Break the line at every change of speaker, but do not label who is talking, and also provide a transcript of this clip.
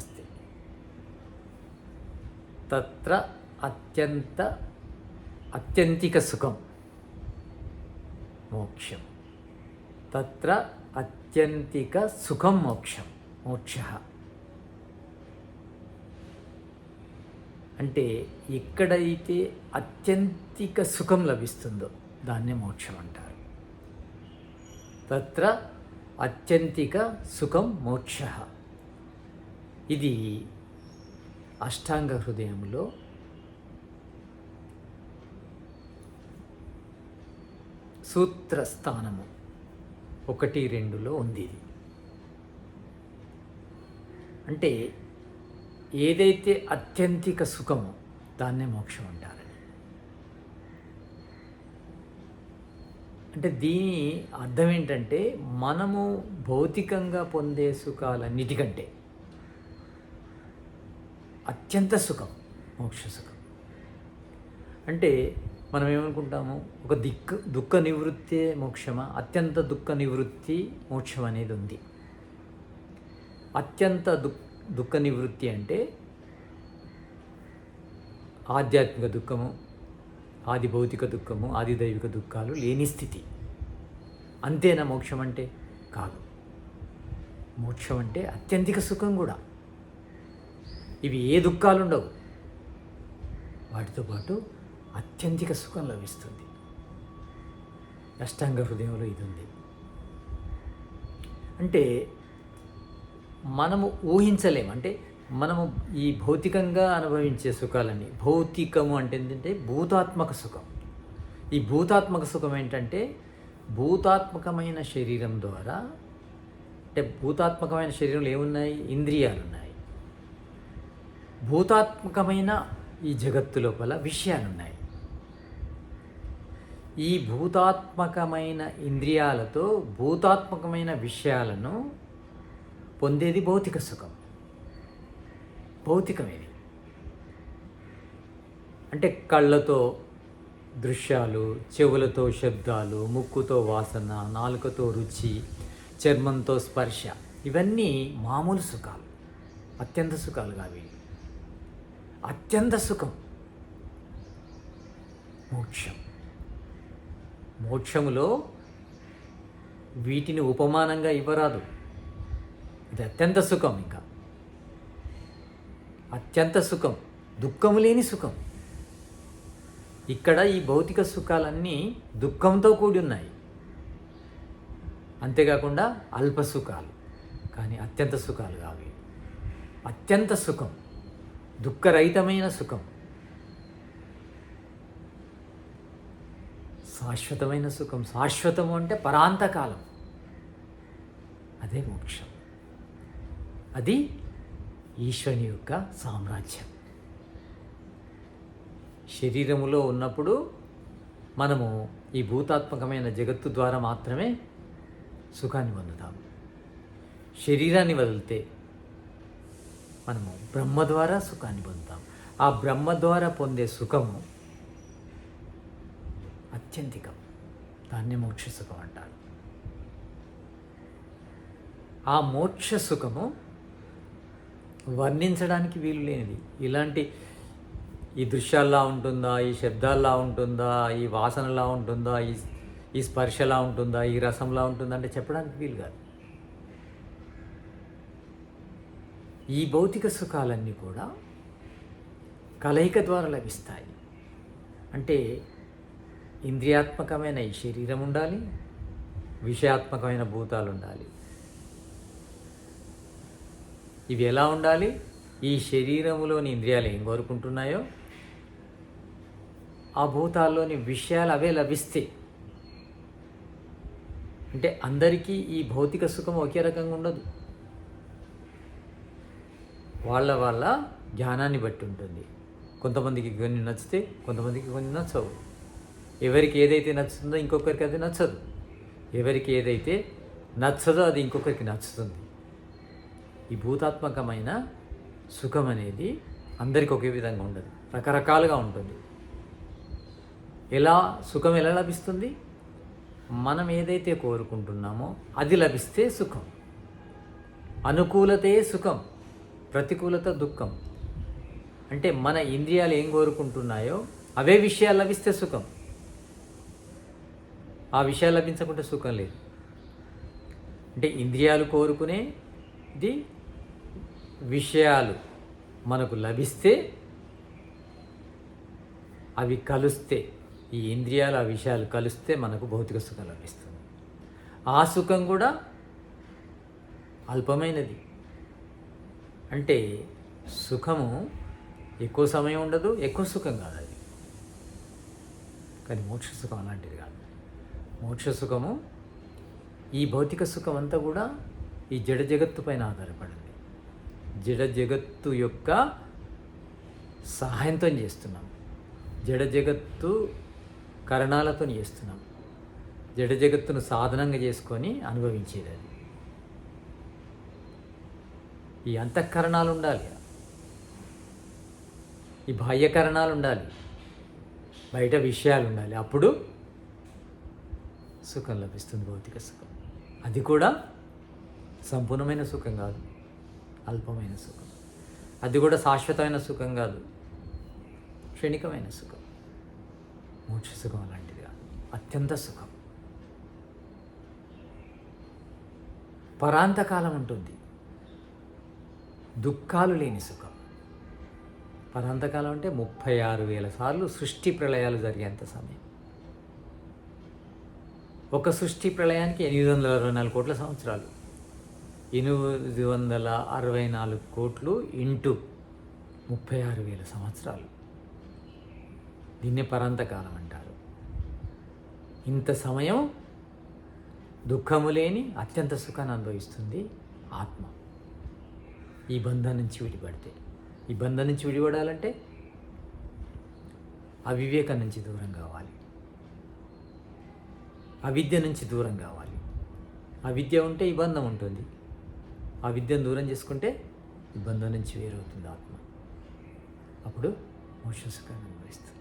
నమస్తే తత్ర అత్యంత అత్యంతిక సుఖం మోక్షం తత్ర అత్యంతిక సుఖం మోక్షం మోక్ష అంటే ఎక్కడైతే అత్యంతిక సుఖం లభిస్తుందో దాన్నే మోక్షం అంటారు. తత్ర అత్యంతిక సుఖం మోక్ష. ఇది అష్టాంగ హృదయంలో సూత్రస్థానము ఒకటి రెండులో ఉంది ఇది. అంటే ఏదైతే అత్యంతిక సుఖమో దాన్నే మోక్షం అంటారని. అంటే దీని అర్థం ఏంటంటే మనము భౌతికంగా పొందే సుఖాలన్నిటికంటే అత్యంత సుఖం మోక్ష సుఖం. అంటే మనం ఏమనుకుంటాము? ఒక దిక్కు దుఃఖ నివృత్తే మోక్షమా? అత్యంత దుఃఖ నివృత్తి మోక్షం అనేది ఉంది. అత్యంత దుఃఖ దుఃఖ నివృత్తి అంటే ఆధ్యాత్మిక దుఃఖము ఆది భౌతిక దుఃఖము ఆది దైవిక దుఃఖాలు లేని స్థితి. అంతేనా మోక్షం అంటే? కాదు. మోక్షం అంటే అత్యంతిక సుఖం కూడా. ఇవి ఏ దుఃఖాలు ఉండవు వాటితో పాటు అత్యంతిక సుఖం లభిస్తుంది. అష్టాంగ హృదయంలో ఇది ఉంది అంటే మనము ఊహించలేము అంటే మనము ఈ భౌతికంగా అనుభవించే సుఖాలని భౌతికము అంటే ఏంటంటే భూతాత్మక సుఖం. ఈ భూతాత్మక సుఖం ఏంటంటే భూతాత్మకమైన శరీరం ద్వారా అంటే భూతాత్మకమైన శరీరంలో ఏమున్నాయి? ఇంద్రియాలు ఉన్నాయి భూతాత్మకమైన ఈ జగత్తు లోపల విషయాలు ఉన్నాయి ఈ భూతాత్మకమైన ఇంద్రియాలతో భూతాత్మకమైన విషయాలను పొందేది భౌతిక సుఖం. భౌతికమేది. అంటే కళ్ళతో దృశ్యాలు చెవులతో శబ్దాలు ముక్కుతో వాసన నాలుకతో రుచి చర్మంతో స్పర్శ ఇవన్నీ మామూలు సుఖాలు అత్యంత సుఖాలు కావి అత్యంత సుఖం. మోక్షం. మోక్షములో వీటిని ఉపమానంగా ఇవ్వరాదు. ఇది అత్యంత సుఖం ఇంకా. అత్యంత సుఖం. దుఃఖము లేని సుఖం. ఇక్కడ ఈ భౌతిక సుఖాలన్నీ దుఃఖంతో కూడి ఉన్నాయి అంతేకాకుండా అల్ప సుఖాలు. కానీ అత్యంత సుఖాలు కావి అత్యంత సుఖం. దుఃఖరహితమైన సుఖం. శాశ్వతమైన సుఖం. శాశ్వతము అంటే పరాంతకాలం. అదే మోక్షం. అది ఈశ్వని యొక్క సామ్రాజ్యం. శరీరములో ఉన్నప్పుడు మనము ఈ భూతాత్మకమైన జగత్తు ద్వారా మాత్రమే సుఖాన్ని పొందుతాము. శరీరాన్ని వదిలితే మనము బ్రహ్మ ద్వారా సుఖాన్ని పొందుతాం. ఆ బ్రహ్మ ద్వారా పొందే సుఖము అత్యంతికం. దాన్ని మోక్ష సుఖం అంటారు. ఆ మోక్ష సుఖము వర్ణించడానికి వీలు లేనిది. ఇలాంటి ఈ దృశ్యాల్లా ఉంటుందా ఈ శబ్దాల్లా ఉంటుందా ఈ వాసనలా ఉంటుందా ఈ ఈ స్పర్శలా ఉంటుందా ఈ రసంలా ఉంటుందా అంటే చెప్పడానికి వీలు కాదు. ఈ భౌతిక సుఖాలన్నీ కూడా కలయిక ద్వారా లభిస్తాయి. అంటే ఇంద్రియాత్మకమైన ఈ శరీరం ఉండాలి విషయాత్మకమైన భూతాలు ఉండాలి. ఇవి ఎలా ఉండాలి? ఈ శరీరంలోని ఇంద్రియాలు ఏం కోరుకుంటున్నాయో ఆ భూతాల్లోని విషయాలు అవే లభిస్తాయి అంటే అందరికీ ఈ భౌతిక సుఖం ఒకే రకంగా ఉండదు. వాళ్ళ వాళ్ళ జ్ఞానాన్ని బట్టి ఉంటుంది. కొంతమందికి కొన్ని నచ్చితే కొంతమందికి కొన్ని నచ్చవు. ఎవరికి ఏదైతే నచ్చుతుందో ఇంకొకరికి అది నచ్చదు. ఎవరికి ఏదైతే నచ్చదో అది ఇంకొకరికి నచ్చుతుంది. ఈ భూతాత్మకమైన సుఖం అనేది అందరికి ఒకే విధంగా ఉండదు. రకరకాలుగా ఉంటుంది. ఎలా సుఖం ఎలా లభిస్తుంది? మనం ఏదైతే కోరుకుంటున్నామో అది లభిస్తే సుఖం. అనుకూలతే సుఖం. ప్రతికూలత దుఃఖం. అంటే మన ఇంద్రియాలు ఏం కోరుకుంటున్నాయో అవే విషయాలు లభిస్తే సుఖం. ఆ విషయాలు లభించకుండా సుఖం లేదు. అంటే ఇంద్రియాలు కోరుకునేది విషయాలు మనకు లభిస్తే అవి కలిస్తే ఈ ఇంద్రియాలు ఆ విషయాలు కలిస్తే మనకు భౌతిక సుఖం లభిస్తుంది. ఆ సుఖం కూడా అల్పమైనది. అంటే సుఖము ఎక్కువ సమయం ఉండదు ఎక్కువ సుఖం కాదు అది. కానీ మోక్ష సుఖం అలాంటిది కాదు. మోక్ష సుఖము ఈ భౌతిక సుఖం అంతా కూడా ఈ జడ జగత్తు పైన ఆధారపడింది. జడ జగత్తు యొక్క సహాయంతో చేస్తున్నాం. జడ జగత్తు కరణాలతో చేస్తున్నాం. జడ జగత్తును సాధనంగా చేసుకొని అనుభవించేది అది. ఈ అంతఃకరణాలు ఉండాలి ఈ బాహ్యకరణాలు ఉండాలి బయట విషయాలు ఉండాలి అప్పుడు సుఖం లభిస్తుంది భౌతిక సుఖం. అది కూడా సంపూర్ణమైన సుఖం కాదు. అల్పమైన సుఖం. అది కూడా శాశ్వతమైన సుఖం కాదు. క్షణికమైన సుఖం. మోక్ష సుఖం అలాంటిది కాదు. అత్యంత సుఖం. పరాంతకాలం ఉంటుంది. దుఃఖాలు లేని సుఖం. పదంతకాలం అంటే ముప్పై ఆరు వేల సార్లు సృష్టి ప్రళయాలు జరిగేంత సమయం. ఒక సృష్టి ప్రళయానికి ఎనిమిది వందల అరవై నాలుగు కోట్ల సంవత్సరాలు. ఎనిమిది వందల అరవై నాలుగు కోట్లు ఇంటూ ముప్పై ఆరు వేల సంవత్సరాలు. దీన్ని పరంతకాలం అంటారు. ఇంత సమయం దుఃఖము లేని అత్యంత సుఖాన్ని అనుభవిస్తుంది ఆత్మ. ఈ బంధం నుంచి విడిపడితే. ఈ బంధం నుంచి విడిపడాలంటే అవివేకం నుంచి దూరం కావాలి. అవిద్య నుంచి దూరం కావాలి. అవిద్య ఉంటే ఈ బంధం ఉంటుంది. ఆ విద్యను దూరం చేసుకుంటే ఈ బంధం నుంచి వేరవుతుంది ఆత్మ. అప్పుడు మోక్ష అనుభవిస్తుంది.